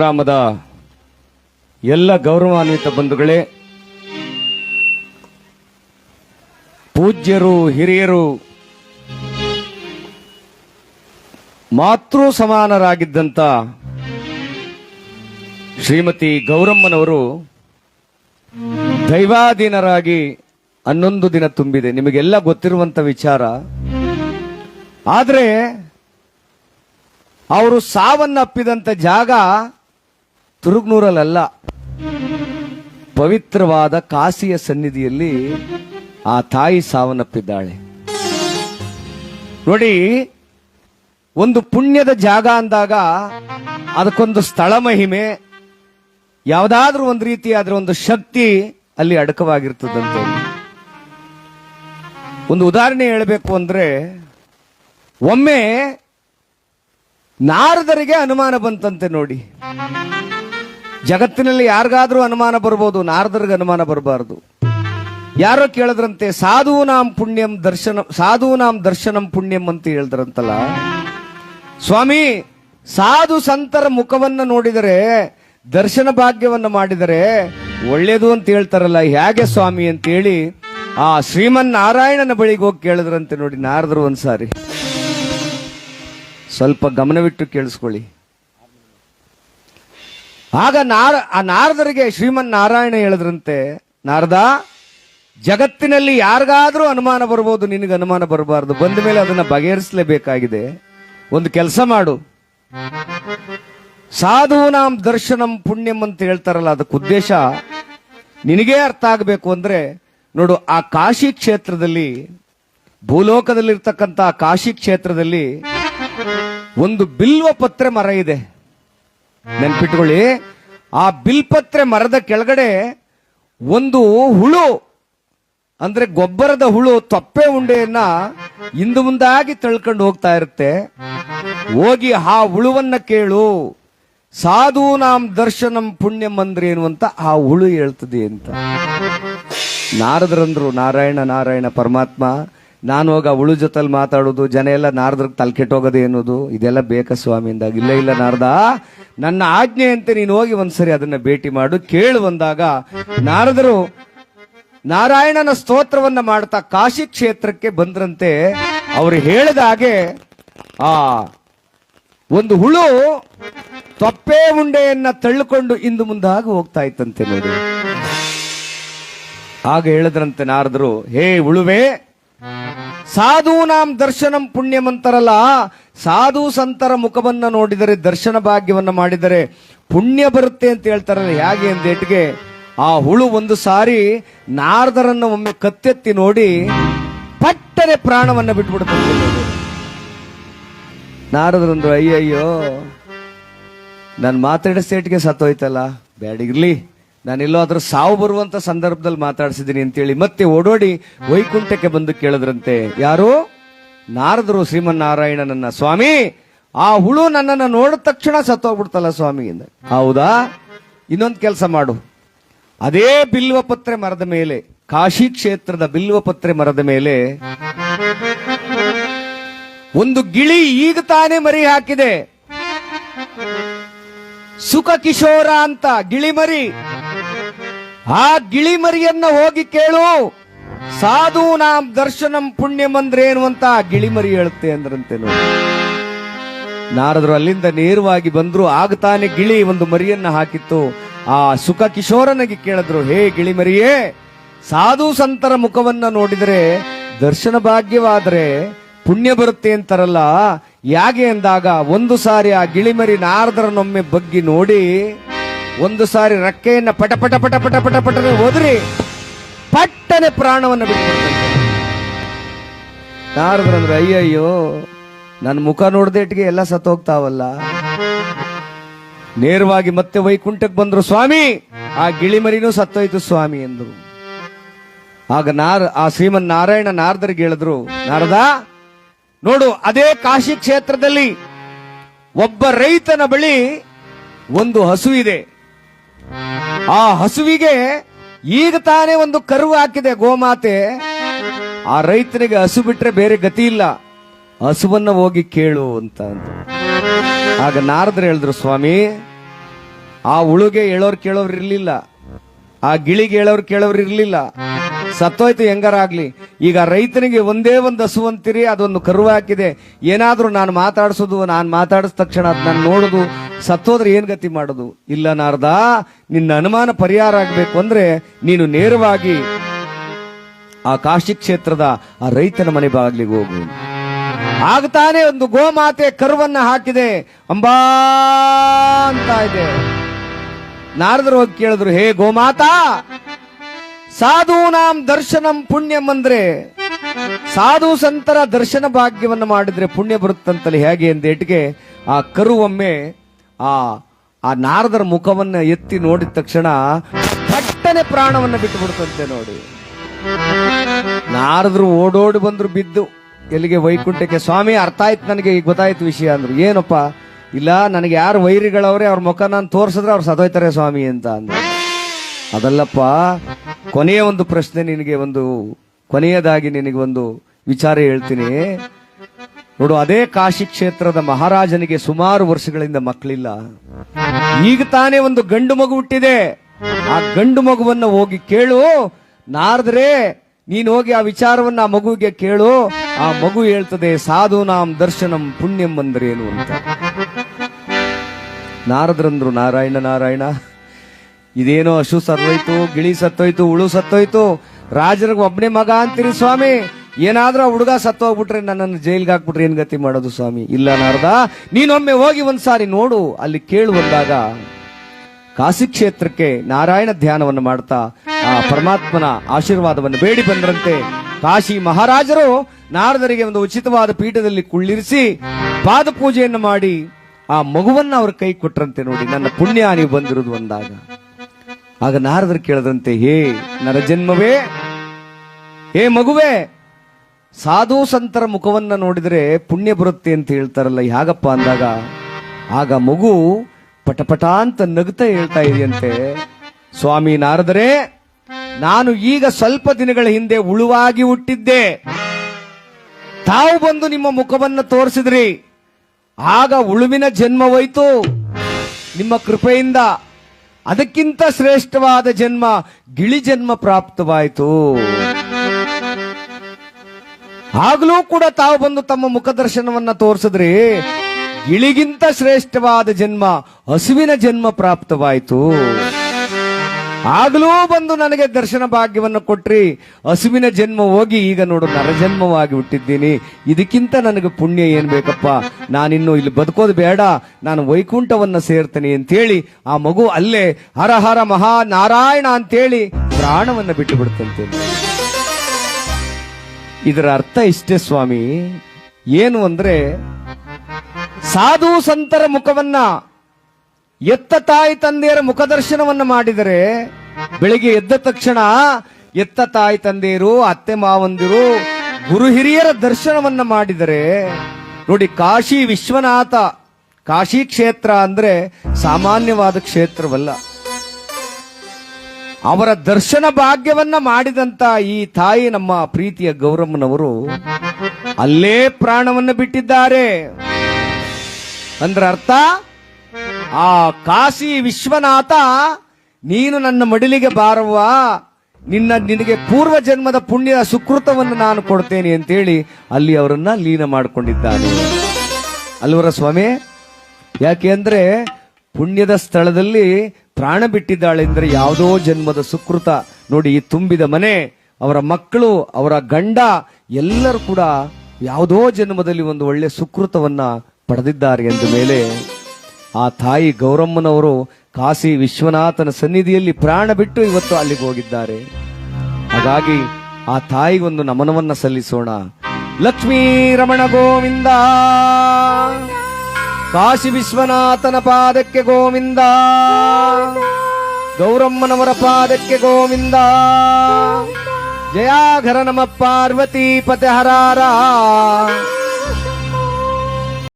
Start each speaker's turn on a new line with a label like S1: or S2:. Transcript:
S1: ಗ್ರಾಮದ ಎಲ್ಲ ಗೌರವಾನ್ವಿತ ಬಂಧುಗಳೇ, ಪೂಜ್ಯರು, ಹಿರಿಯರು ಮಾತೃ ಸಮಾನರಾಗಿದ್ದಂತ ಶ್ರೀಮತಿ ಗೌರಮ್ಮನವರು ದೈವಾಧೀನರಾಗಿ ಹನ್ನೊಂದು ದಿನ ತುಂಬಿದೆ. ನಿಮಗೆಲ್ಲ ಗೊತ್ತಿರುವಂತ ವಿಚಾರ, ಆದರೆ ಅವರು ಸಾವನ್ನಪ್ಪಿದಂತ ಜಾಗ ತುರುಗ್ನೂರಲ್ಲ ಪವಿತ್ರವಾದ ಕಾಸಿಯ ಸನ್ನಿಧಿಯಲ್ಲಿ ಆ ತಾಯಿ ಸಾವನ್ನಪ್ಪಿದ್ದಾಳೆ. ನೋಡಿ, ಒಂದು ಪುಣ್ಯದ ಜಾಗ ಅಂದಾಗ ಅದಕ್ಕೊಂದು ಸ್ಥಳ ಮಹಿಮೆ, ಯಾವುದಾದ್ರೂ ಒಂದು ರೀತಿಯಾದ ಒಂದು ಶಕ್ತಿ ಅಲ್ಲಿ ಅಡಕವಾಗಿರ್ತದಂತೆ. ಒಂದು ಉದಾಹರಣೆ ಹೇಳಬೇಕು ಅಂದ್ರೆ, ಒಮ್ಮೆ ನಾರದರಿಗೆ ಅನುಮಾನ ಬಂತಂತೆ ನೋಡಿ. ಜಗತ್ತಿನಲ್ಲಿ ಯಾರಿಗಾದ್ರೂ ಅನುಮಾನ ಬರ್ಬೋದು, ನಾರದರಿಗೆ ಅನುಮಾನ ಬರಬಾರದು. ಯಾರೋ ಕೇಳಿದ್ರಂತೆ ಸಾಧೂನಾಂ ಪುಣ್ಯಂ ದರ್ಶನ ಸಾಧೂನಾಂ ದರ್ಶನಂ ಪುಣ್ಯಂ ಅಂತ ಹೇಳಿದ್ರಂತಲ್ಲ. ಸ್ವಾಮಿ, ಸಾಧು ಸಂತರ ಮುಖವನ್ನ ನೋಡಿದರೆ, ದರ್ಶನ ಭಾಗ್ಯವನ್ನು ಮಾಡಿದರೆ ಒಳ್ಳೇದು ಅಂತ ಹೇಳ್ತಾರಲ್ಲ, ಹೇಗೆ ಸ್ವಾಮಿ ಅಂತ ಹೇಳಿ ಆ ಶ್ರೀಮನ್ ನಾರಾಯಣನ ಬಳಿಗೆ ಹೋಗಿ ಕೇಳಿದ್ರಂತೆ ನೋಡಿ ನಾರದರು ಒಂದ್ಸಾರಿ. ಸ್ವಲ್ಪ ಗಮನವಿಟ್ಟು ಕೇಳಿಸ್ಕೊಳ್ಳಿ. ಆಗ ನಾರ, ಆ ನಾರದರಿಗೆ ಶ್ರೀಮನ್ ನಾರಾಯಣ ಹೇಳದ್ರಂತೆ, ನಾರದ, ಜಗತ್ತಿನಲ್ಲಿ ಯಾರಿಗಾದ್ರೂ ಅನುಮಾನ ಬರ್ಬೋದು, ನಿನಗೆ ಅನುಮಾನ ಬರಬಾರ್ದು. ಬಂದ ಮೇಲೆ ಅದನ್ನ ಬಗೆಹರಿಸಲೇಬೇಕಾಗಿದೆ. ಒಂದು ಕೆಲಸ ಮಾಡು. ಸಾಧೂನಾಂ ದರ್ಶನಂ ಪುಣ್ಯಂ ಅಂತ ಹೇಳ್ತಾರಲ್ಲ, ಅದಕ್ಕೆ ಉದ್ದೇಶ ನಿನಗೇ ಅರ್ಥ ಆಗಬೇಕು ಅಂದ್ರೆ, ನೋಡು, ಆ ಕಾಶಿ ಕ್ಷೇತ್ರದಲ್ಲಿ, ಭೂಲೋಕದಲ್ಲಿರ್ತಕ್ಕಂಥ ಕಾಶಿ ಕ್ಷೇತ್ರದಲ್ಲಿ ಒಂದು ಬಿಲ್ವ ಪತ್ರೆ ಮರ ಇದೆ. ನೆನ್ಪಿಟ್ಕೊಳ್ಳಿ. ಆ ಬಿಲ್ಪತ್ರೆ ಮರದ ಕೆಳಗಡೆ ಒಂದು ಹುಳು, ಅಂದ್ರೆ ಗೊಬ್ಬರದ ಹುಳು, ತೊಪ್ಪೆ ಉಂಡೆಯನ್ನ ಹಿಂದು ಮುಂದಾಗಿ ತಳ್ಕೊಂಡು ಹೋಗ್ತಾ ಇರುತ್ತೆ. ಹೋಗಿ ಆ ಹುಳುವನ್ನ ಕೇಳು. ಸಾಧೂನಾಂ ದರ್ಶನಂ ಪುಣ್ಯಂ ಅಂದ್ರೆ ಏನು ಅಂತ ಆ ಹುಳು ಹೇಳ್ತದೆ ಅಂತ. ನಾರದರಂದ್ರು ನಾರಾಯಣ ನಾರಾಯಣ ಪರಮಾತ್ಮ ನಾನು ಹೋಗ ಉಳು ಜೊತೆಲಿ ಮಾತಾಡೋದು, ಜನ ಎಲ್ಲ ನಾರದ್ರ ತಲೆ ಕೆಟ್ಟೋಗೋದು ಏನೋದು ಇದೆಲ್ಲ ಬೇಕಾ ಸ್ವಾಮಿಯಿಂದಾಗ. ಇಲ್ಲ ಇಲ್ಲ ನಾರದ, ನನ್ನ ಆಜ್ಞೆ ಅಂತ ನೀನು ಹೋಗಿ ಒಂದ್ಸರಿ ಅದನ್ನ ಭೇಟಿ ಮಾಡು. ಕೇಳು ಬಂದಾಗ ನಾರದರು ನಾರಾಯಣನ ಸ್ತೋತ್ರವನ್ನ ಮಾಡ್ತಾ ಕಾಶಿ ಕ್ಷೇತ್ರಕ್ಕೆ ಬಂದ್ರಂತೆ, ಅವರು ಹೇಳಿದ ಹಾಗೆ, ಆ, ಒಂದು ಹುಳು ತೊಪ್ಪೆ ಉಂಡೆಯನ್ನ ತಳ್ಳಿಕೊಂಡು ಇಂದು ಮುಂದಾಗಿ ಹೋಗ್ತಾ ಇತ್ತಂತೆ ನೋಡಿ. ಆಗ ಹೇಳಿದ್ರಂತೆ ನಾರದರು, ಹೇ ಉಳುವೆ ಸಾಧೂನಾಂ ದರ್ಶನಂ ಪುಣ್ಯಮಂತರಲ್ಲ. ಸಾಧು ಸಂತರ ಮುಖವನ್ನ ನೋಡಿದರೆ ದರ್ಶನ ಭಾಗ್ಯವನ್ನ ಮಾಡಿದರೆ ಪುಣ್ಯ ಬರುತ್ತೆ ಅಂತ ಹೇಳ್ತಾರಲ್ಲ, ಹೇಗೆ ಅಂದೇಟಿಗೆ ಆ ಹುಳು ಒಂದು ಸಾರಿ ನಾರದರನ್ನ ಒಮ್ಮೆ ಕತ್ತೆತ್ತಿ ನೋಡಿ ಪಟ್ಟನೆ ಪ್ರಾಣವನ್ನ ಬಿಟ್ಬಿಡ್ತಾರೆ ನಾರದರಂದ್ರು ಅಯ್ಯಯ್ಯೋ, ನಾನು ಮಾತಾಡೋ ಸ್ಟೇಟ್ಗೆ ಸತ್ತೋಯ್ತಲ್ಲ ಬ್ಯಾಡಿಗಿರ್ಲಿ ನಾನೆಲ್ಲೋ ಅದ್ರ ಸಾವು ಬರುವಂತ ಸಂದರ್ಭದಲ್ಲಿ ಮಾತಾಡಿಸಿದ್ದೀನಿ ಅಂತೇಳಿ ಮತ್ತೆ ಓಡೋಡಿ ವೈಕುಂಠಕ್ಕೆ ಬಂದು ಕೇಳಿದ್ರಂತೆ, ಯಾರು? ನಾರದರು ಶ್ರೀಮನ್ನಾರಾಯಣನನ್ನ, ಸ್ವಾಮಿ! ಆ ಹುಳು ನನ್ನನ್ನ ನೋಡಿದ ತಕ್ಷಣ ಸತ್ತೋಗ್ಬಿಡ್ತಲ್ಲ ಸ್ವಾಮಿ ಎಂದ. ಹೌದಾ? ಇನ್ನೊಂದು ಕೆಲಸ ಮಾಡು. ಅದೇ ಬಿಲ್ವಪತ್ರೆ ಮರದ ಮೇಲೆ, ಕಾಶಿ ಕ್ಷೇತ್ರದ ಬಿಲ್ವಪತ್ರೆ ಮರದ ಮೇಲೆ ಒಂದು ಗಿಳಿ ಈಗ ತಾನೇ ಮರಿ ಹಾಕಿದೆ. ಸುಖ ಕಿಶೋರ ಅಂತ ಗಿಳಿಮರಿ ಆ ಗಿಳಿಮರಿಯನ್ನ ಹೋಗಿ ಕೇಳು. ಸಾಧು ನಾಮ್ ದರ್ಶನಂ ಏನು ಅಂತ ಆ ಗಿಳಿಮರಿ ಹೇಳುತ್ತೆ ಅಂದ್ರಂತೆ ನೋಡಿ. ನಾರದರು ಅಲ್ಲಿಂದ ನೇರವಾಗಿ ಬಂದ್ರು, ಆಗ ತಾನೇ ಗಿಳಿ ಒಂದು ಮರಿಯನ್ನ ಹಾಕಿತ್ತು. ಆ ಸುಖ ಕಿಶೋರನಿಗೆ ಕೇಳಿದ್ರು, ಹೇ ಗಿಳಿಮರಿಯೇ, ಸಾಧು ಸಂತರ ಮುಖವನ್ನ ನೋಡಿದರೆ ದರ್ಶನ ಭಾಗ್ಯವಾದರೆ ಪುಣ್ಯ ಬರುತ್ತೆ ಅಂತಾರಲ್ಲ, ಯಾಗೆ ಅಂದಾಗ ಒಂದು ಸಾರಿ ಆ ಗಿಳಿಮರಿ ನಾರದರನ್ನೊಮ್ಮೆ ಬಗ್ಗಿ ನೋಡಿ ಒಂದು ಸಾರಿ ರಕ್ಕೆಯನ್ನ ಪಟ ಪಟ ಪಟ ಪಟ ಪಟ ಪಟನೆ ಹೋದ್ರಿ ಪಟ್ಟನೆ ಪ್ರಾಣವನ್ನ ಬಿಟ್ಟು ನಾರದ್ರಂದ್ರೆ, ಅಯ್ಯಯ್ಯೋ ನನ್ನ ಮುಖ ನೋಡ್ದೇಟ್ಗೆ ಎಲ್ಲ ಸತ್ತೋಗ್ತಾವಲ್ಲ. ನೇರವಾಗಿ ಮತ್ತೆ ವೈಕುಂಠಕ್ಕೆ ಬಂದ್ರು, ಸ್ವಾಮಿ, ಆ ಗಿಳಿಮರಿನೂ ಸತ್ತೋಯ್ತು ಸ್ವಾಮಿ ಎಂದ್ರು. ಆಗ ನಾರ, ಆ ಶ್ರೀಮನ್ ನಾರಾಯಣ ನಾರದರಿಗೆ ಹೇಳಿದ್ರು, ನಾರದ, ನೋಡು, ಅದೇ ಕಾಶಿ ಕ್ಷೇತ್ರದಲ್ಲಿ ಒಬ್ಬ ರೈತನ ಬಳಿ ಒಂದು ಹಸು ಇದೆ. ಆ ಹಸುವಿಗೆ ಈಗ ತಾನೇ ಒಂದು ಕರು ಹಾಕಿದೆ ಗೋಮಾತೆ. ಆ ರೈತನಿಗೆ ಹಸು ಬಿಟ್ರೆ ಬೇರೆ ಗತಿ ಇಲ್ಲ. ಹಸುವನ್ನ ಹೋಗಿ ಕೇಳು ಅಂತ ಆಗ ನಾರದ್ರು ಹೇಳಿದ್ರು, ಸ್ವಾಮಿ, ಆ ಉಳುಗೆ ಹೇಳೋರು ಕೇಳೋರು ಇರ್ಲಿಲ್ಲ. ಆ ಗಿಳಿಗೆ ಹೇಳೋರು ಕೇಳೋರು ಇರ್ಲಿಲ್ಲ. ಸತ್ತೋಯ್ತು ಹೆಂಗಾರಾಗ್ಲಿ ಈಗ ರೈತನಿಗೆ ಒಂದೇ ಒಂದು ಹಸು ಅಂತೀರಿ, ಅದೊಂದು ಕರು ಹಾಕಿದೆ. ಏನಾದ್ರೂ ನಾನು ಮಾತಾಡಿಸೋದು, ನಾನು ಮಾತಾಡಿದ ತಕ್ಷಣ ಅದ್ ನಾನು ನೋಡುದು ಸತ್ತೋದ್ರೆ ಏನ್ ಗತಿ ಮಾಡೋದು? ಇಲ್ಲ ನಾರದ, ನಿನ್ನ ಅನುಮಾನ ಪರಿಹಾರ ಆಗ್ಬೇಕು ಅಂದ್ರೆ ನೀನು ನೇರವಾಗಿ ಆ ಕಾಶಿ ಕ್ಷೇತ್ರದ ಆ ರೈತನ ಮನೆ ಬಾಗ್ಲಿಗೆ ಹೋಗು. ಆಗ ತಾನೇ ಒಂದು ಗೋಮಾತೆ ಕರುವನ್ನ ಹಾಕಿದೆ. ಅಂಬಾ ಅಂತ ಇದೆ. ನಾರದರು ಹೋಗಿ ಕೇಳಿದ್ರು, ಹೇ ಗೋಮಾತಾ ನಾಮ್ ದರ್ಶನಂ ಪುಣ್ಯಂ ಅಂದ್ರೆ ಸಾಧು ಸಂತರ ದರ್ಶನ ಭಾಗ್ಯವನ್ನು ಮಾಡಿದ್ರೆ ಪುಣ್ಯ ಬರುತ್ತಂತಲೇ ಹೇಗೆ ಎಂದೇಟಿಗೆ ಆ ಕರುವೊಮ್ಮೆ ಆ ಆ ನಾರದರ ಮುಖವನ್ನ ಎತ್ತಿ ನೋಡಿದ ತಕ್ಷಣ ಪಟ್ಟನೆ ಪ್ರಾಣವನ್ನ ಬಿಟ್ಟು ಬಿಡುತ್ತಂತೆ ನೋಡಿ. ನಾರದ್ರು ಓಡೋಡಿ ಬಂದ್ರು ಬಿದ್ದು. ಎಲ್ಲಿಗೆ ವೈಕುಂಠಕ್ಕೆ? ಸ್ವಾಮಿ, ಅರ್ಥ ಆಯ್ತು ನನಗೆ, ಈಗ ಗೊತ್ತಾಯ್ತು ವಿಷಯ ಅಂದ್ರು. ಏನಪ್ಪ? ಇಲ್ಲ, ನನಗೆ ಯಾರು ವೈರಿಗಳವ್ರೆ, ಅವ್ರ ಮುಖ ನಾನು ತೋರ್ಸಿದ್ರೆ ಅವ್ರು ಸದೋಯ್ತಾರೆ ಸ್ವಾಮಿ ಅಂತ ಅಂದ್ರು. ಅದಲ್ಲಪ್ಪ, ಕೊನೆಯ ಒಂದು ಪ್ರಶ್ನೆ ನಿನಗೆ ಒಂದು, ಕೊನೆಯದಾಗಿ ನಿನಗೆ ಒಂದು ವಿಚಾರ ಹೇಳ್ತೀನಿ. ನೋಡು, ಅದೇ ಕಾಶಿ ಕ್ಷೇತ್ರದ ಮಹಾರಾಜನಿಗೆ ಸುಮಾರು ವರ್ಷಗಳಿಂದ ಮಕ್ಕಳಿಲ್ಲ. ಈಗ ತಾನೇ ಒಂದು ಗಂಡು ಮಗು ಹುಟ್ಟಿದೆ. ಆ ಗಂಡು ಮಗುವನ್ನ ಹೋಗಿ ಕೇಳು. ನಾರದ್ರೆ, ನೀನು ಹೋಗಿ ಆ ವಿಚಾರವನ್ನ ಆ ಮಗುವಿಗೆ ಕೇಳು. ಆ ಮಗು ಹೇಳ್ತದೆ, ಸಾಧು ನಾಮ್ ದರ್ಶನಂ ಪುಣ್ಯಂ ಏನು ಅಂತ. ನಾರದ್ರಂದ್ರು, ನಾರಾಯಣ ನಾರಾಯಣ, ಇದೇನೋ ಹಸು ಸತ್ತೋಯ್ತು, ಗಿಳಿ ಸತ್ತೋಯ್ತು ಉಳು ಸತ್ತೋಯ್ತು, ರಾಜರಿಗೆ ಒಬ್ಬನೇ ಮಗ ಅಂತೀರಿ ಸ್ವಾಮಿ. ಏನಾದ್ರೂ ಹುಡುಗ ಸತ್ತೋಗ್ಬಿಟ್ರೆ ನನ್ನನ್ನು ಜೈಲ್ಗೆ ಹಾಕ್ಬಿಟ್ರೆ ಏನ್ ಗತಿ ಮಾಡೋದು ಸ್ವಾಮಿ? ಇಲ್ಲ ನಾರದ, ನೀನೊಮ್ಮೆ ಹೋಗಿ ಒಂದ್ಸಾರಿ ನೋಡು, ಅಲ್ಲಿ ಕೇಳು ಬಂದಾಗ ಕಾಶಿ ಕ್ಷೇತ್ರಕ್ಕೆ ನಾರಾಯಣ ಧ್ಯಾನವನ್ನು ಮಾಡ್ತಾ ಆ ಪರಮಾತ್ಮನ ಆಶೀರ್ವಾದವನ್ನು ಬೇಡಿ ಬಂದ್ರಂತೆ. ಕಾಶಿ ಮಹಾರಾಜರು ನಾರದರಿಗೆ ಒಂದು ಉಚಿತವಾದ ಪೀಠದಲ್ಲಿ ಕುಳ್ಳಿರಿಸಿ ಪಾದ ಪೂಜೆಯನ್ನು ಮಾಡಿ ಆ ಮಗುವನ್ನ ಅವ್ರ ಕೈ ಕೊಟ್ರಂತೆ ನೋಡಿ, ನನ್ನ ಪುಣ್ಯ ನೀವು ಬಂದಿರೋದು ಅಂದಾಗ. ಆಗ ನಾರದರು ಕೇಳದಂತೆ ಹೇ ನರ ಜನ್ಮವೇ ಹೇ ಮಗುವೇ ಸಾಧು ಸಂತರ ಮುಖವನ್ನ ನೋಡಿದರೆ ಪುಣ್ಯ ಬರುತ್ತೆ ಅಂತ ಹೇಳ್ತಾರಲ್ಲ ಯಾಗಪ್ಪ ಅಂದಾಗ, ಆಗ ಮಗು ಪಟಪಟ ಅಂತ ನಗ್ತಾ ಹೇಳ್ತಾ ಇದೆಯಂತೆ, ಸ್ವಾಮಿ ನಾರದರೆ, ನಾನು ಈಗ ಸ್ವಲ್ಪ ದಿನಗಳ ಹಿಂದೆ ಉಳುವಾಗಿ ಹುಟ್ಟಿದ್ದೆ. ತಾವು ಬಂದು ನಿಮ್ಮ ಮುಖವನ್ನ ತೋರಿಸಿದ್ರಿ. ಆಗ ಉಳುವಿನ ಜನ್ಮವೋಯ್ತು. ನಿಮ್ಮ ಕೃಪೆಯಿಂದ ಅದಕ್ಕಿಂತ ಶ್ರೇಷ್ಠವಾದ ಜನ್ಮ, ಗಿಳಿ ಜನ್ಮ ಪ್ರಾಪ್ತವಾಯಿತು. ಆಗ್ಲೂ ಕೂಡ ತಾವು ಬಂದು ತಮ್ಮ ಮುಖದರ್ಶನವನ್ನ ತೋರಿಸಿದ್ರಿ. ಇಳಿಗಿಂತ ಶ್ರೇಷ್ಠವಾದ ಜನ್ಮ, ಹಸುವಿನ ಜನ್ಮ ಪ್ರಾಪ್ತವಾಯಿತು. ಆಗ್ಲೂ ಬಂದು ನನಗೆ ದರ್ಶನ ಭಾಗ್ಯವನ್ನು ಕೊಟ್ರಿ. ಹಸುವಿನ ಜನ್ಮ ಹೋಗಿ ಈಗ ನೋಡು ನರಜನ್ಮವಾಗಿ ಹುಟ್ಟಿದ್ದೀನಿ. ಇದಕ್ಕಿಂತ ನನಗೆ ಪುಣ್ಯ ಏನ್ ಬೇಕಪ್ಪ? ನಾನಿನ್ನು ಇಲ್ಲಿ ಬದುಕೋದು ಬೇಡ. ನಾನು ವೈಕುಂಠವನ್ನ ಸೇರ್ತೇನೆ ಅಂತೇಳಿ ಆ ಮಗು ಅಲ್ಲೇ ಹರ ಹರ ಮಹಾ ನಾರಾಯಣ ಅಂತೇಳಿ ಪ್ರಾಣವನ್ನು ಬಿಟ್ಟು ಬಿಡ್ತಂತೆ ಇದರ ಅರ್ಥ ಇಷ್ಟೇ ಸ್ವಾಮಿ. ಏನು ಅಂದ್ರೆ, ಸಾಧು ಸಂತರ ಮುಖವನ್ನ ಎತ್ತ ತಾಯಿ ತಂದೆಯರ ಮುಖದರ್ಶನವನ್ನ ಮಾಡಿದರೆ, ಬೆಳಿಗ್ಗೆ ಎದ್ದ ತಕ್ಷಣ ಎತ್ತ ತಾಯಿ ತಂದೆಯರು, ಅತ್ತೆ ಮಾವಂದಿರು, ಗುರು ಹಿರಿಯರ ದರ್ಶನವನ್ನ ಮಾಡಿದರೆ, ನೋಡಿ ಕಾಶಿ ವಿಶ್ವನಾಥ, ಕಾಶಿ ಕ್ಷೇತ್ರ ಅಂದ್ರೆ ಸಾಮಾನ್ಯವಾದ ಕ್ಷೇತ್ರವಲ್ಲ. ಅವರ ದರ್ಶನ ಭಾಗ್ಯವನ್ನ ಮಾಡಿದಂತ ಈ ತಾಯಿ ನಮ್ಮ ಪ್ರೀತಿಯ ಗೌರಮ್ಮನವರು ಅಲ್ಲೇ ಪ್ರಾಣವನ್ನು ಬಿಟ್ಟಿದ್ದಾರೆ. ಅಂದ್ರ ಅರ್ಥ ಆ ಕಾಶಿ ವಿಶ್ವನಾಥ, ನೀನು ನನ್ನ ಮಡಿಲಿಗೆ ಬಾರವ್ವ, ನಿನ್ನ ನಿನಗೆ ಪೂರ್ವ ಜನ್ಮದ ಪುಣ್ಯದ ಸುಕೃತವನ್ನು ನಾನು ಕೊಡ್ತೇನೆ ಅಂತೇಳಿ ಅಲ್ಲಿ ಅವರನ್ನ ಲೀನ ಮಾಡಿಕೊಂಡಿದ್ದಾನೆ. ಅಲ್ವರ ಸ್ವಾಮಿ, ಯಾಕೆ ಅಂದ್ರೆ ಪುಣ್ಯದ ಸ್ಥಳದಲ್ಲಿ ಪ್ರಾಣ ಬಿಟ್ಟಿದ್ದಾಳೆ ಅಂದ್ರೆ ಯಾವುದೋ ಜನ್ಮದ ಸುಕೃತ. ನೋಡಿ ತುಂಬಿದ ಮನೆ, ಅವರ ಮಕ್ಕಳು, ಅವರ ಗಂಡ, ಎಲ್ಲರೂ ಕೂಡ ಯಾವುದೋ ಜನ್ಮದಲ್ಲಿ ಒಂದು ಒಳ್ಳೆ ಸುಕೃತವನ್ನ ಪಡೆದಿದ್ದಾರೆ ಎಂದ ಮೇಲೆ ಆ ತಾಯಿ ಗೌರಮ್ಮನವರು ಕಾಶಿ ವಿಶ್ವನಾಥನ ಸನ್ನಿಧಿಯಲ್ಲಿ ಪ್ರಾಣ ಬಿಟ್ಟು ಇವತ್ತು ಅಲ್ಲಿಗೆ ಹೋಗಿದ್ದಾರೆ. ಹಾಗಾಗಿ ಆ ತಾಯಿಗೊಂದು ನಮನವನ್ನ ಸಲ್ಲಿಸೋಣ. ಲಕ್ಷ್ಮೀ ರಮಣ ಗೋವಿಂದ. ಕಾಶಿ ವಿಶ್ವನಾಥನ ಪಾದಕ್ಕೆ ಗೋವಿಂದ. ಗೌರಮ್ಮನವರ ಪಾದಕ್ಕೆ ಗೋವಿಂದ. ಜಯಾಘರ ನಮ ಪಾರ್ವತಿ ಪತೆ ಹರಾರ.